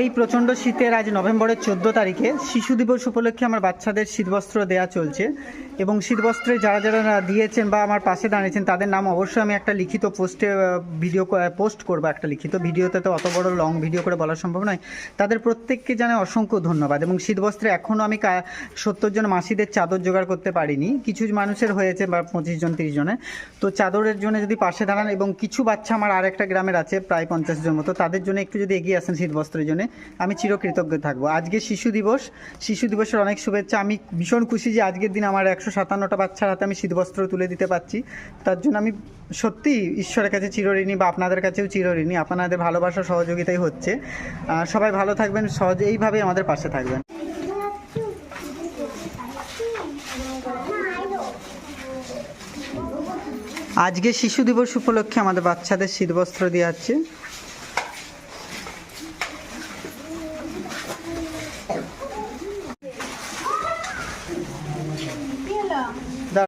এই প্রচণ্ড শীতের আজ নভেম্বরের চোদ্দ তারিখে শিশু দিবস উপলক্ষে আমার বাচ্চাদের শীতবস্ত্র দেওয়া চলছে। এবং শীতবস্ত্রে যারা যারা দিয়েছেন বা আমার পাশে দাঁড়িয়েছেন, তাদের নাম অবশ্যই আমি একটা লিখিত পোস্টে ভিডিও পোস্ট করব, একটা লিখিত ভিডিওতে তো অত বড় লং ভিডিও করে বলা সম্ভব নয়। তাদের প্রত্যেককে জানাই অসংখ্য ধন্যবাদ। এবং শীতবস্ত্রে এখনও আমি সত্তর জন মাসিদের চাদর জোগাড় করতে পারিনি। কিছু মানুষের হয়েছে বা পঁচিশ জন, তিরিশ জনের তো চাদরের জন্য যদি পাশে দাঁড়ান, এবং কিছু বাচ্চা আমার আর একটা গ্রামের আছে, প্রায় পঞ্চাশ জন মতো, তাদের জন্য একটু যদি এগিয়ে আসেন শীতবস্ত্রের জন্য আমি চিরকৃতজ্ঞ থাকব। আজকে শিশু দিবস। শিশু দিবসের অনেক শুভেচ্ছা। আমি ভীষণ খুশি যে আজকের দিন আমার একশো সাতান্নটা বাচ্চার হাতে আমি শীতবস্ত্র তুলে দিতে পারছি। তার জন্য আমি সত্যি ঈশ্বরের কাছে চিরঋণী বা আপনাদের কাছেও চিরঋণী। আপনাদের ভালোবাসা সহযোগিতাই হচ্ছে। সবাই ভালো থাকবেন, সহজে এইভাবেই আমাদের পাশে থাকবেন। আজকে শিশু দিবস উপলক্ষে আমাদের বাচ্চাদের শীতবস্ত্র দেওয়া হচ্ছে। Thank you.